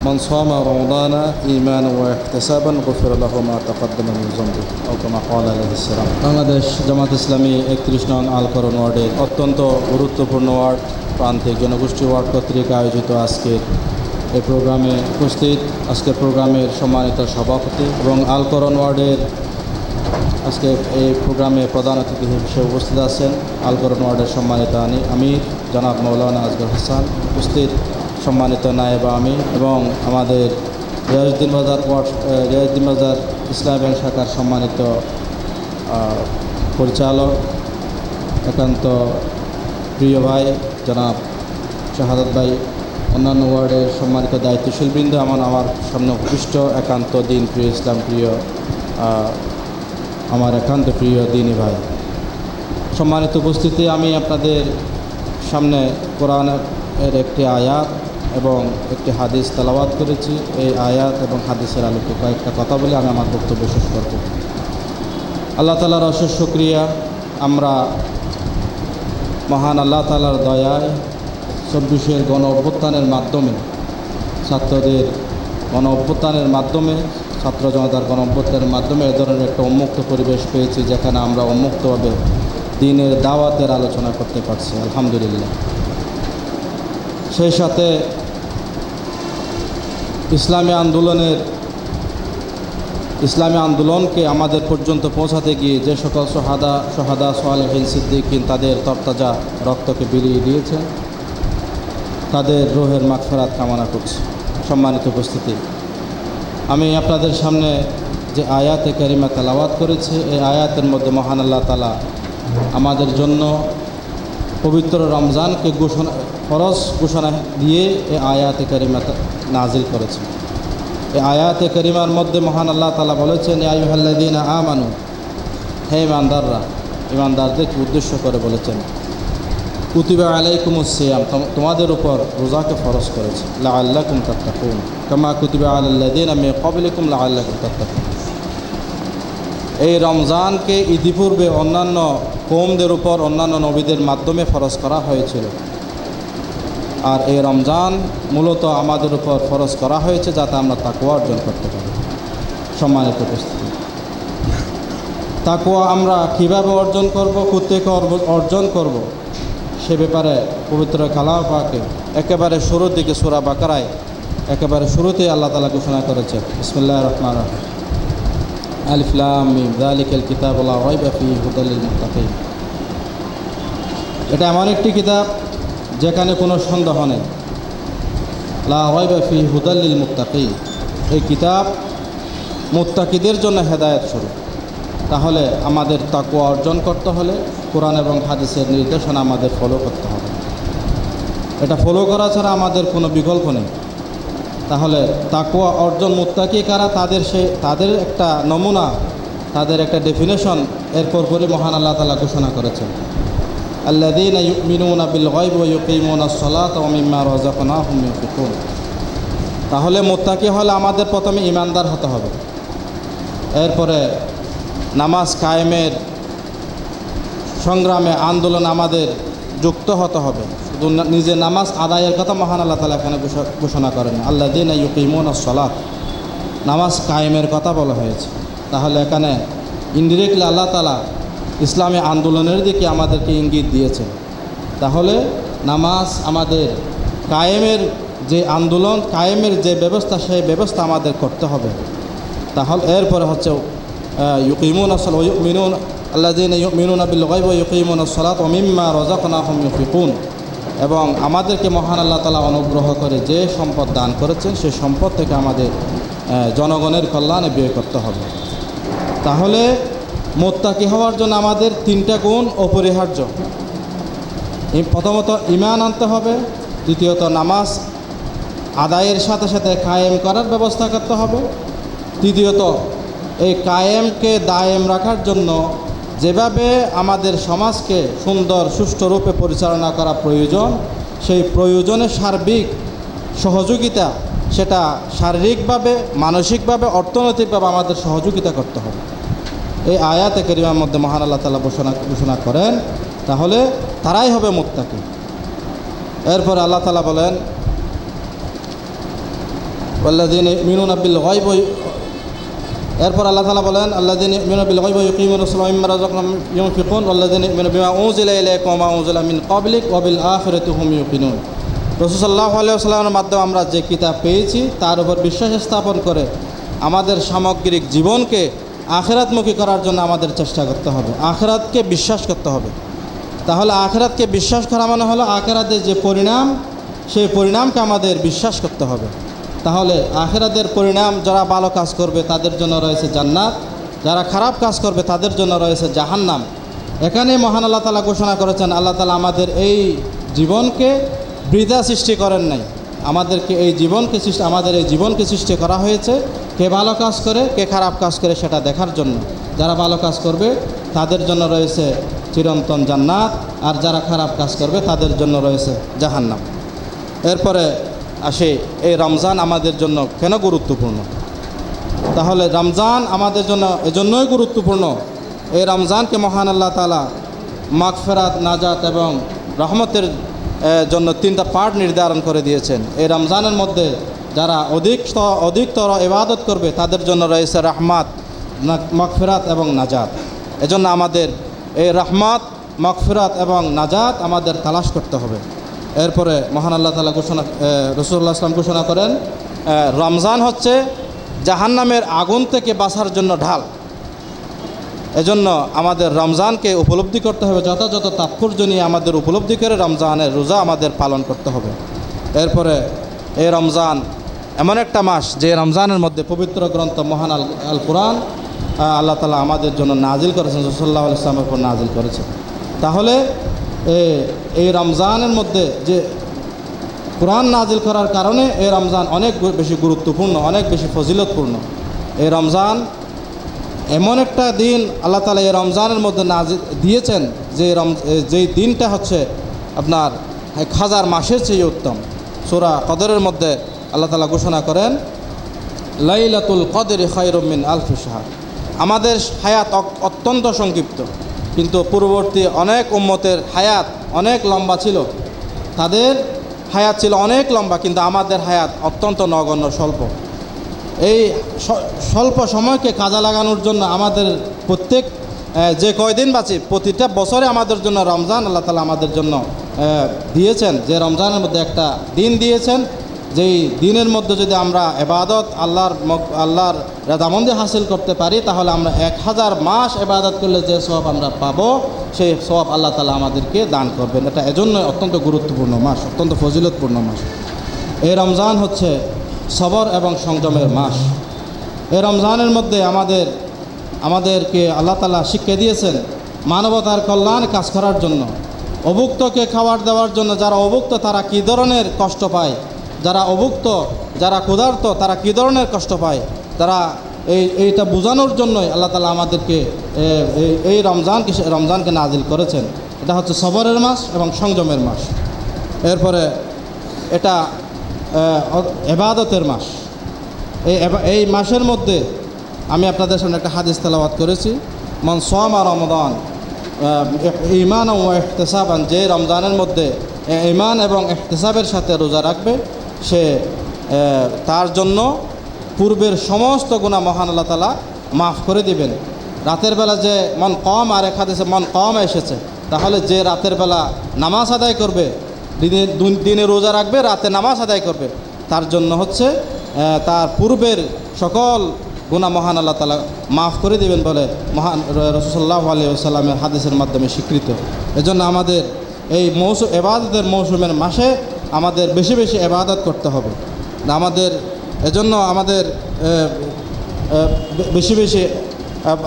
من صام رمضان إيمانا واحتسابا غفر له ما تقدم من ذنبه أو كما قال عليه السلام বাংলাদেশ জামাত ইসলামী একত্রিশ নং আলকরণ ওয়ার্ডের অত্যন্ত গুরুত্বপূর্ণ ওয়ার্ড প্রান্তিক জনগোষ্ঠী ওয়ার্ড কর্তৃক আয়োজিত আজকের এই প্রোগ্রামে উপস্থিত আজকের প্রোগ্রামের সম্মানিত সভাপতি এবং আলকরণ ওয়ার্ডের আজকে এই প্রোগ্রামে প্রধান অতিথি হিসেবে উপস্থিত আছেন আলকরণ ওয়ার্ডের সম্মানিত আনি আমির জনাব মৌলানা আজগর হাসান উপস্থিত সম্মানিত নায়েব আমি এবং আমাদের রিয়াজুদ্দিন বাজার ওয়ার্ড রিয়াজুদ্দিন বাজার ইসলাম ব্যাংক শাখার সম্মানিত পরিচালক, একান্ত প্রিয় ভাই জনাব শাহাদত ভাই, অন্যান্য ওয়ার্ডের সম্মানিত দায়িত্বশীল বৃন্দ আমার আমার সামনে উপৃষ্ট একান্ত দিন প্রিয় ইসলাম প্রিয় আমার একান্ত প্রিয় দিনী ভাই। সম্মানিত উপস্থিতি, আমি আপনাদের সামনে কোরআনের একটি আয়াত এবং একটি হাদিস তেলাওয়াত করেছি। এই আয়াত এবং হাদিসের আলোকে কয়েকটা কথা বলে আমি আমার বক্তব্য শেষ করব। আল্লাহ তালার অশেষ শুক্রিয়া। আমরা মহান আল্লাহ তালার দয়ায় চব্বিশের গণ অভ্যুত্থানের মাধ্যমে, ছাত্রদের গণ অভ্যুত্থানের মাধ্যমে, ছাত্র জনতার গণ অভ্যুত্থানের মাধ্যমে এ ধরনের একটা উন্মুক্ত পরিবেশ পেয়েছি, যেখানে আমরা উন্মুক্তভাবে দিনের দাওয়াতের আলোচনা করতে পারছি। আলহামদুলিল্লাহ। সেই সাথে ইসলামী আন্দোলনের, ইসলামী আন্দোলনকে আমাদের পর্যন্ত পৌঁছাতে গিয়ে যে সকল সোহাদা সোহাদা সোহালহীন সিদ্দিকিন তাদের তরতাজা রক্তকে বিলিয়ে দিয়েছেন, তাদের রোহের মাগফেরাত কামনা করছি। সম্মানিত উপস্থিতি, আমি আপনাদের সামনে যে আয়াতে কারিমা তালাওয়াত করেছি, এই আয়াতের মধ্যে মহান আল্লাহ তালা আমাদের জন্য পবিত্র রমজানকে ঘোষণা, ফরজ ঘোষণা দিয়ে এই আয়াতে কারিমা তা- নাজিল করেছেন। এই আয়াতে করিমার মধ্যে মহান আল্লাহ তালা বলেছেন আইহাল্লাদিন আমানু হে ইমানদাররা ইমানদারদেরকে উদ্দেশ্য করে বলেছেন? কুতিবা আলাইকুম সিয়াম তোমাদের উপর রোজাকে ফরজ করেছে। লা আল্লাহ কুম তাত্তাকুন কামা কুতিবা আল্লাদিন আমি কবলিকুম লা আল্লাহ কুম তাত্তাকুন। এই রমজানকে ইতিপূর্বে অন্যান্য কৌমদের উপর, অন্যান্য নবীদের মাধ্যমে ফরজ করা হয়েছিল। আর এই রমজান মূলত আমাদের উপর ফরজ করা হয়েছে যাতে আমরা তাকুয়া অর্জন করতে পারি। সম্মানিত উপস্থিতি। তাকুয়া আমরা কীভাবে অর্জন করব কোথেকে অর্জন করব, সে ব্যাপারে পবিত্র কালাম পাকে একেবারে শুরুর দিকে সুরা বাকারায় একেবারে শুরুতেই আল্লাহ তালা ঘোষণা করেছে। ইসমুল্লাহ রহমান রহিম। আলিফলাম কিতাব আল্লাহ এটা এমন একটি কিতাব যেখানে কোনো সন্দেহ নেই। লা হুদাল্লিল মুত্তাকি। এই কিতাব মুত্তাকিদের জন্য হেদায়েত স্বরূপ। তাহলে আমাদের তাকুয়া অর্জন করতে হলে কোরআন এবং হাদিসের নির্দেশনা আমাদের ফলো করতে হবে। এটা ফলো করা ছাড়া আমাদের কোনো বিকল্প নেই। তাহলে তাকুয়া অর্জন মুত্তাকি কারা? তাদের সে তাদের একটা নমুনা, তাদের একটা ডেফিনেশন এরপর পরে মহান আল্লাহ তালা ঘোষণা করেছেন। الذين يؤمنون بالغيب ويقيمون الصلاة ومما رزقناهم ينفقون তাহলে মোত্তাকি হলে আমাদের প্রথমে ইমানদার হতে হবে। এরপরে নামাজ কায়েমের সংগ্রামে আন্দোলন আমাদের যুক্ত হতে হবে। শুধু নিজে নামাজ আদায়ের কথা মহান আল্লাহ তালা এখানে ঘোষণা করেন আল্লাহ দিন ইউকিমন সলাত। নামাজ কায়েমের কথা বলা হয়েছে। তাহলে এখানে ইনডিরেক্টলি আল্লাহ তালা ইসলামী আন্দোলনের দিকে আমাদেরকে ইঙ্গিত দিয়েছেন তাহলে নামাজ আমাদের কায়েমের যে আন্দোলন, কায়েমের যে ব্যবস্থা, সেই ব্যবস্থা আমাদের করতে হবে। তাহলে এরপরে হচ্ছে ইউকিমুন আসল মিনুন আল্লাহ দিন মিনুন আবিল ইউকিমুন সলাত ও মিম্মা রজাকনাহম ইউফিকুন এবং আমাদেরকে মহান আল্লাহ তালা অনুগ্রহ করে যে সম্পদ দান করেছেন, সেই সম্পদ থেকে আমাদের জনগণের কল্যাণে ব্যয় করতে হবে। তাহলে মোত্তাকি হওয়ার জন্য আমাদের তিনটা গুণ অপরিহার্য। প্রথমত ইমান আনতে হবে, দ্বিতীয়ত নামাজ আদায়ের সাথে সাথে কায়েম করার ব্যবস্থা করতে হবে, তৃতীয়ত এই কায়েমকে দায়েম রাখার জন্য যেভাবে আমাদের সমাজকে সুন্দর, সুষ্ঠু রূপে পরিচালনা করা প্রয়োজন, সেই প্রয়োজনে সার্বিক সহযোগিতা, সেটা শারীরিকভাবে, মানসিকভাবে, অর্থনৈতিকভাবে আমাদের সহযোগিতা করতে হবে। এই আয়াতে করিমার মধ্যে মহান আল্লাহ তালা ঘোষণা ঘোষণা করেন, তাহলে তারাই হবে মুত্তাকি। এরপর আল্লাহ তালা বলেন আল্লাদিন মিনুন আবিল গাইব এরপর আল্লাহ তালা বলেন আল্লাদিন মিনু বিল গাইব ইউকিমুন ইসলাম রাযাকনাহুম ইউনফিকুন আল্লাদিন মিনু বিমা উনজিলা ইলাইকুম ওয়া মা উনজিলা মিন ক্বাবলিক ওয়া বিল আখিরাতি হুম ইউকিনুন। রাসূল সাল্লাল্লাহু আলাইহি ওয়াসাল্লামের মাধ্যমে আমরা যে কিতাব পেয়েছি, তার উপর বিশ্বাস স্থাপন করে আমাদের সামগ্রিক জীবনকে আখেরাতমুখী করার জন্য আমাদের চেষ্টা করতে হবে। আখেরাতকে বিশ্বাস করতে হবে। তাহলে আখেরাতকে বিশ্বাস করা মানে হলো আখেরাতের যে পরিণাম, সেই পরিণামকে আমাদের বিশ্বাস করতে হবে। তাহলে আখেরাতের পরিণাম যারা ভালো কাজ করবে তাদের জন্য রয়েছে জান্নাত। যারা খারাপ কাজ করবে তাদের জন্য রয়েছে জাহান্নাম। এখানে মহান আল্লাহ তালা ঘোষণা করেছেন, আল্লাহ তালা আমাদের এই জীবনকে বৃদ্ধা সৃষ্টি করেন নাই। আমাদেরকে এই জীবনকে সৃষ্টি আমাদের এই জীবনকে সৃষ্টি করা হয়েছে। কে ভালো কাজ করে, কে খারাপ কাজ করে সেটা দেখার জন্য। যারা ভালো কাজ করবে, তাদের জন্য রয়েছে চিরন্তন জান্নাত, আর যারা খারাপ কাজ করবে, তাদের জন্য রয়েছে জাহান্নাম। এরপরে আসে, এই রমজান আমাদের জন্য কেন গুরুত্বপূর্ণ? তাহলে রমজান আমাদের জন্য এজন্যই গুরুত্বপূর্ণ। এই রমজানকে মহান আল্লাহ তালা মাগফেরাত, নাজাত এবং রহমতের জন্য তিনটা পার্ট নির্ধারণ করে দিয়েছেন। এই রমজানের মধ্যে যারা অধিক অধিকতর ইবাদত করবে, তাদের জন্য রয়েছে রহমাত মাগফেরাত এবং নাজাত। এজন্য আমাদের এই রহমাত, মাগফিরাত এবং নাজাত আমাদের তালাশ করতে হবে। এরপরে মহান আল্লাহ তালা ঘোষণা রসুল্লাহ আসলাম ঘোষণা করেন রমজান হচ্ছে জাহান্নামের আগুন থেকে বাঁচার জন্য ঢাল। এজন্য আমাদের রমজানকে উপলব্ধি করতে হবে, যথাযথ তাৎপর্য নিয়ে আমাদের উপলব্ধি করে রমজানের রোজা আমাদের পালন করতে হবে। এরপরে এই রমজান এমন একটা মাস যে রমজানের মধ্যে পবিত্র গ্রন্থ মহান আল আল কোরআন আল্লাহ তালা আমাদের জন্য নাজিল করেছেন রসল্লাহ ইসলামের উপর নাজিল করেছেন। তাহলে এই রমজানের মধ্যে যে কোরআন নাজিল করার কারণে এই রমজান অনেক বেশি গুরুত্বপূর্ণ, অনেক বেশি ফজিলতপূর্ণ। এই রমজান এমন একটা দিন আল্লাহ তালা এই রমজানের মধ্যে নাজিল দিয়েছেন যে রম যেই দিনটা হচ্ছে আপনার এক হাজার মাসের চেয়ে উত্তম। সুরা কদরের মধ্যে আল্লাহ তালা ঘোষণা করেন, লাইলাতুল কদর খাইরমিন আলফি সাহার আমাদের হায়াত অত্যন্ত সংক্ষিপ্ত, কিন্তু পূর্ববর্তী অনেক উম্মতের হায়াত অনেক লম্বা ছিল। তাদের হায়াত ছিল অনেক লম্বা, কিন্তু আমাদের হায়াত অত্যন্ত নগণ্য, স্বল্প। এই স্বল্প সময়কে কাজে লাগানোর জন্য আমাদের প্রত্যেক যে কয়দিন বাঁচি, প্রতিটা বছরে আমাদের জন্য রমজান আল্লাহ তালা আমাদের জন্য দিয়েছেন। যে রমজানের মধ্যে একটা দিন দিয়েছেন যেই দিনের মধ্যে যদি আমরা এবাদত আল্লাহর আল্লাহর রেদামন্দি হাসিল করতে পারি, তাহলে আমরা এক হাজার মাস এবাদত করলে যে সব আমরা পাবো, সেই সব আল্লাহ তালা আমাদেরকে দান করবেন। এটা এজন্য অত্যন্ত গুরুত্বপূর্ণ মাস, অত্যন্ত ফজিলতপূর্ণ মাস। এই রমজান হচ্ছে সবর এবং সংযমের মাস। এই রমজানের মধ্যে আমাদের, আমাদেরকে আল্লাহ তালা শিক্ষা দিয়েছেন মানবতার কল্যাণ কাজ করার জন্য। অভুক্তকে খাবার দেওয়ার জন্য যারা অভুক্ত, তারা কী ধরনের কষ্ট পায়? যারা অভুক্ত, যারা ক্ষুধার্ত, তারা কী ধরনের কষ্ট পায়? তারা এই, এইটা বোঝানোর জন্যই আল্লাহ তালা আমাদেরকে এই- রমজানকে রমজানকে নাজিল করেছেন। এটা হচ্ছে সবরের মাস এবং সংযমের মাস। এরপরে এটা এবাদতের মাস। এই এই মাসের মধ্যে আমি আপনাদের সামনে একটা হাদিস তেলাওয়াত করেছি। মন সোমা রমদান ইমান ও এহতেসাবান যে রমজানের মধ্যে ইমান এবং এহতেসাবের সাথে রোজা রাখবে সে তার জন্য পূর্বের সমস্ত গুণা মহান আল্লাহ তালা মাফ করে দিবেন। রাতের বেলা যে মন কম আর এক হাদিসে মন কম এসেছে, তাহলে যে রাতের বেলা নামাজ আদায় করবে, দিনে দিনে রোজা রাখবে, রাতে নামাজ আদায় করবে, তার জন্য হচ্ছে তার পূর্বের সকল গুণা মহান আল্লাহ তালা মাফ করে দিবেন বলে মহান রসুল্লাহ আলী সাল্লামের হাদিসের মাধ্যমে স্বীকৃত। এজন্য আমাদের এই মৌসুম এবাদতের মৌসুমের মাসে আমাদের বেশি বেশি এবাদত করতে হবে। আমাদের, এজন্য আমাদের বেশি বেশি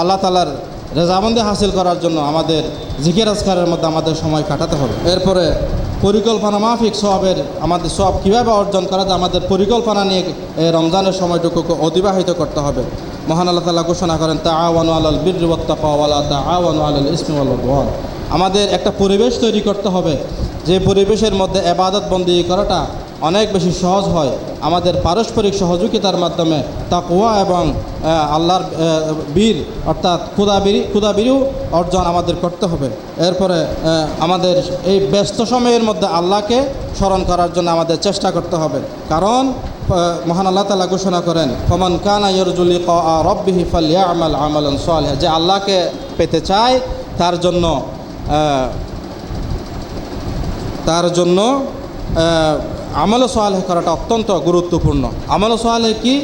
আল্লাহ তালার রেজাবন্দি হাসিল করার জন্য আমাদের জিকির আজকারের মধ্যে আমাদের সময় কাটাতে হবে। এরপরে পরিকল্পনা মাফিক সবের আমাদের সব কীভাবে অর্জন করা যায়, আমাদের পরিকল্পনা নিয়ে রমজানের সময়টুকুকে অতিবাহিত করতে হবে। মহান আল্লাহ তালা ঘোষণা করেন তা আওয়ানু আলাল বীরওয়ালা তা আওয়ানু আলাল ইসমিউল আমাদের একটা পরিবেশ তৈরি করতে হবে যে পরিবেশের মধ্যে এবাদত বন্দি করাটা অনেক বেশি সহজ হয়, আমাদের পারস্পরিক সহযোগিতার মাধ্যমে তা তাকুয়া এবং আল্লাহর বীর, অর্থাৎ ক্ষুদাবিরি ক্ষুদাবিরিও অর্জন আমাদের করতে হবে। এরপরে আমাদের এই ব্যস্ত সময়ের মধ্যে আল্লাহকে স্মরণ করার জন্য আমাদের চেষ্টা করতে হবে। কারণ মহান আল্লাহ তালা ঘোষণা করেন, ফমান কানা ইয়রজুলি রব্বিহি ফালিয়া আমাল আমালন সোয়ালিহা যে আল্লাহকে পেতে চায়, তার জন্য তার জন্য আমল সোয়ালেহ করাটা অত্যন্ত গুরুত্বপূর্ণ। আমল সোয়ালেহ কি?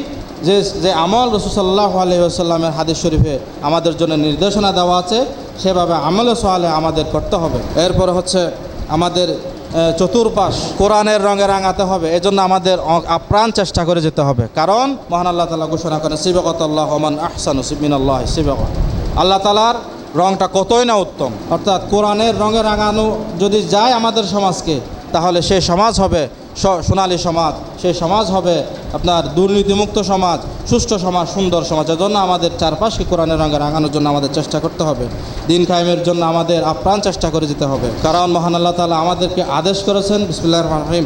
যে যে আমল রসুসাল্লাহ আলহিহাস্লামের হাদিস শরীফে আমাদের জন্য নির্দেশনা দেওয়া আছে, সেভাবে আমল সোয়ালে আমাদের করতে হবে। এরপর হচ্ছে আমাদের চতুর্পাশ কোরআনের রঙে রাঙাতে হবে। এজন্য আমাদের আপ্রাণ চেষ্টা করে যেতে হবে। কারণ মহান আল্লাহ তালা ঘোষণা করেন সিবকত আল্লাহ হমান আহসানু সিবিন আল্লাহ সিবক আল্লাহ তালার রংটা কতই না উত্তম। অর্থাৎ কোরআনের রঙে রাঙানো যদি যায় আমাদের সমাজকে, তাহলে সেই সমাজ হবে সোনালী সমাজ। সেই সমাজ হবে আপনার দুর্নীতিমুক্ত সমাজ, সুষ্ঠু সমাজ, সুন্দর সমাজ। এজন্য আমাদের চারপাশকে কোরআনের রঙে রাঙানোর জন্য আমাদের চেষ্টা করতে হবে। দিন কায়েমের জন্য আমাদের আপ্রাণ চেষ্টা করে যেতে হবে। কারণ মহান আল্লাহ তালা আমাদেরকে আদেশ করেছেন বিসমুল্লাহ রহিম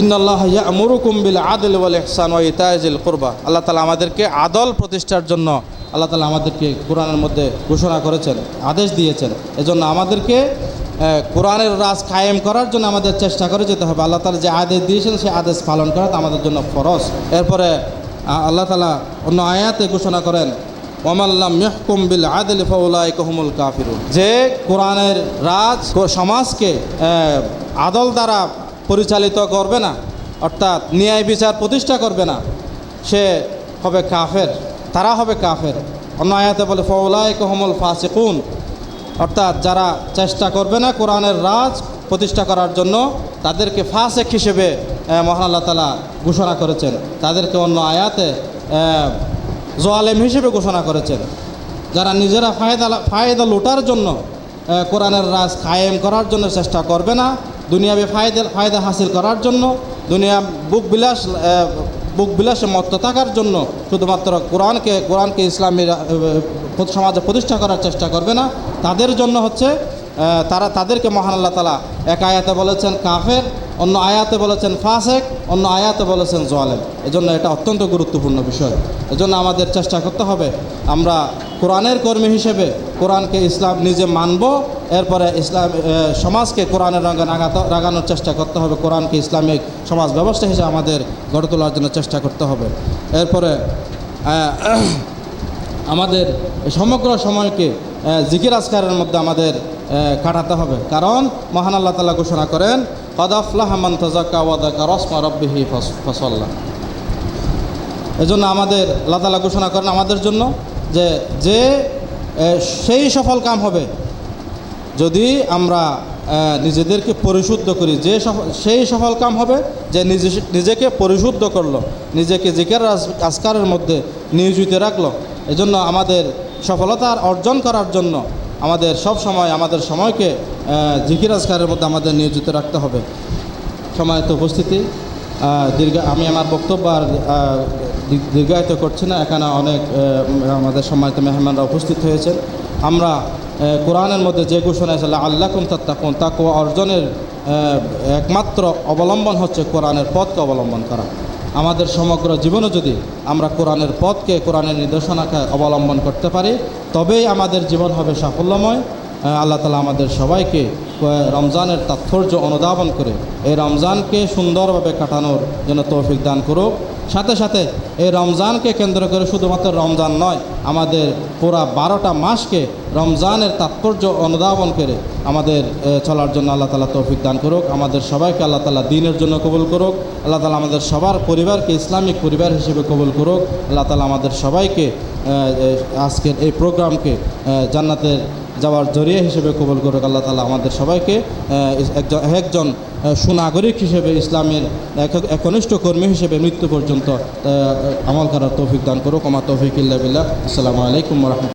ইন্নআল্লাহ ইয়ামুরুকুম বিল আদল ওয়াল ইহসান ওয়া কুরবা। আল্লাহ আমাদেরকে আদল প্রতিষ্ঠার জন্য আল্লাহ তালা আমাদেরকে কোরআনের মধ্যে ঘোষণা করেছেন, আদেশ দিয়েছেন। এজন্য আমাদেরকে কোরআনের রাজ কায়েম করার জন্য আমাদের চেষ্টা করে যেতে হবে। আল্লাহ তালা যে আদেশ দিয়েছেন, সেই আদেশ পালন করা আমাদের জন্য ফরজ। এরপরে আল্লাহ তালা অন্য আয়াতে ঘোষণা করেন ওমাল্লাম ইহকুম বিল আদল ফাউলাই কহমুল কাফিরুন। যে কোরআনের রাজ, সমাজকে আদল দ্বারা পরিচালিত করবে না, অর্থাৎ ন্যায় বিচার প্রতিষ্ঠা করবে না, সে হবে কাফের, তারা হবে কাফের। অন্য আয়াতে বলে ফৌলাই কহমল ফাসিকুন। অর্থাৎ যারা চেষ্টা করবে না কোরআনের রাজ প্রতিষ্ঠা করার জন্য, তাদেরকে ফাসেক হিসেবে মহান আল্লাহ তালা ঘোষণা করেছেন। তাদেরকে অন্য আয়াতে জোয়ালেম হিসেবে ঘোষণা করেছেন। যারা নিজেরা ফায়দা ফায়দা লুটার জন্য কোরআনের রাজ কায়েম করার জন্য চেষ্টা করবে না দুনিয়াবে ফায়দা ফায়দা হাসিল করার জন্য দুনিয়া বুক বিলাস বুক বিলাসে মত্ত থাকার জন্য শুধুমাত্র কোরআনকে কোরআনকে ইসলামী আহ, সমাজে প্রতিষ্ঠা করার চেষ্টা করবে না। তাদের জন্য হচ্ছে তারা তাদেরকে মহান আল্লাহ তালা এক আয়াতে বলেছেন কাফের অন্য আয়াতে বলেছেন ফাসেক অন্য আয়াতে বলেছেন জোয়ালেম। এজন্য এটা অত্যন্ত গুরুত্বপূর্ণ বিষয়। এজন্য আমাদের চেষ্টা করতে হবে আমরা কোরআনের কর্মী হিসেবে কোরআনকে ইসলাম নিজে মানব এরপরে ইসলাম সমাজকে কোরআনের রঙে রাগাতে রাগানোর চেষ্টা করতে হবে। কোরআনকে ইসলামিক সমাজ ব্যবস্থা হিসেবে আমাদের গড়ে তোলার জন্য চেষ্টা করতে হবে। এরপরে আমাদের সমগ্র সময়কে জিকির আজকারের মধ্যে আমাদের কাটাতে হবে। কারণ মহান আল্লাহ তালা ঘোষণা করেন কদাফলাহ মান তাজাক্কা ওয়াদাকা রসমা রব্বিহি ফস- ফসল্লা। এজন্য আমাদের, আল্লাহ তালা ঘোষণা করেন আমাদের জন্য যে যে সেই সফল কাম হবে। যদি আমরা নিজেদেরকে পরিশুদ্ধ করি, যে সেই সফল কাম হবে যে নিজে, নিজেকে পরিশুদ্ধ করল, নিজেকে জিকের আজ- আজকারের মধ্যে নিয়োজিত রাখল, এজন্য আমাদের সফলতা অর্জন করার জন্য আমাদের সব সময়, আমাদের সময়কে জিকির আজকারের মধ্যে আমাদের নিয়োজিত রাখতে হবে। সময়ত উপস্থিতি দীর্ঘ, আমি আমার বক্তব্য আর দীর্ঘায়িত করছি না। এখানে অনেক আমাদের সম্মানিত মেহমানরা উপস্থিত হয়েছেন। আমরা কোরআনের মধ্যে যে ঘোষণা আছে আল্লাহ কুম তাত্তাকুন তাকে অর্জনের একমাত্র অবলম্বন হচ্ছে কোরআনের পথকে অবলম্বন করা। আমাদের সমগ্র জীবনে যদি আমরা কোরআনের পথকে, কোরআনের নির্দেশনাকে অবলম্বন করতে পারি, তবেই আমাদের জীবন হবে সাফল্যময়। আল্লাহ তালা আমাদের সবাইকে রমজানের তাৎপর্য অনুধাবন করে এই রমজানকে সুন্দরভাবে কাটানোর জন্য তৌফিক দান করুক। সাথে সাথে এই রমজানকে কেন্দ্র করে শুধুমাত্র রমজান নয়, আমাদের পুরা বারোটা মাসকে রমজানের তাৎপর্য অনুধাবন করে আমাদের চলার জন্য আল্লাহ তালা তৌফিক দান করুক। আমাদের সবাইকে আল্লাহ তালা দিনের জন্য কবুল করুক। আল্লাহ তালা আমাদের সবার পরিবারকে, ইসলামিক পরিবার হিসেবে কবুল করুক। আল্লাহ তালা আমাদের সবাইকে আজকের এই প্রোগ্রামকে জান্নাতের যাওয়ার জরিয়া হিসেবে কবুল করুক আল্লাহ তালা আমাদের সবাইকে একজন একজন সুনাগরিক হিসেবে ইসলামের এক- একনিষ্ঠ কর্মী হিসেবে মৃত্যু পর্যন্ত আমল করার তৌফিক দান করুক। আমার তৌফিক ইল্লা আসসালামু আলাইকুম রহমতুল্লাহ।